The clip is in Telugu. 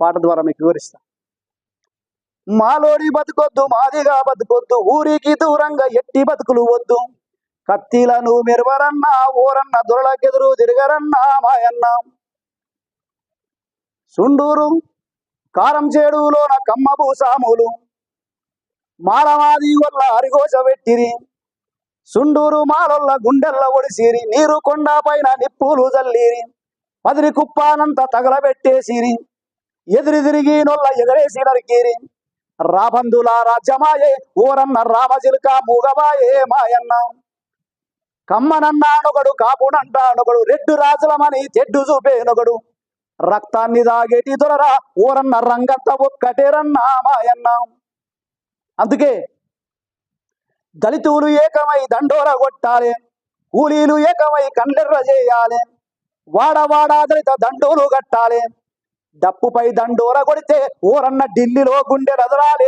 పాట ద్వారా మీకు వివరిస్తా. మాలోడి బతుకొద్దు మాదిగా బతుకొద్దు ఊరికి దూరంగా ఎట్టి బతుకులు వద్దు. కత్తిలను మెరువరన్నా ఊరన్న దొరలకెదురు తిరగరన్నా మాయన్న. సుండూరు కారం చేడులోన కమ్మబు సాములు. మాలమాది వల్ల అరిగోస పెట్టిరి సుండూరు మాలొల్ల గుండెల్ల ఒడిసిరి. నీరు కొండ పైన నిప్పులు జల్లిరి. పదిరి కుప్పానంత తగలబెట్టేసిరి. ఎదురెదిరిగి నొల్ల ఎగరేసి నరికేరి రాబంధుల రాజ్యమాయే ఓరన్న రామజిలుక మూగవాయే మాయన్న. కమ్మనన్నానొకడు కాపునంటానొకడు రెడ్డు రాజులమని తెడ్డు చూపేనొకడు రక్తాన్ని దాగేటి దొరరా ఓరన్న ఒక్కటే ఒక్కటేరన్నా మాయన్న. అందుకే దళితులు ఏకమై దండోర కొట్టాలి కూలీలు ఏకమై కండెర్ర చేయాలి వాడవాడా దళిత దండోలు కట్టాలి. డప్పుపై దండోర కొడితే ఊరన్న ఢిల్లీలో గుండె రదరాలి.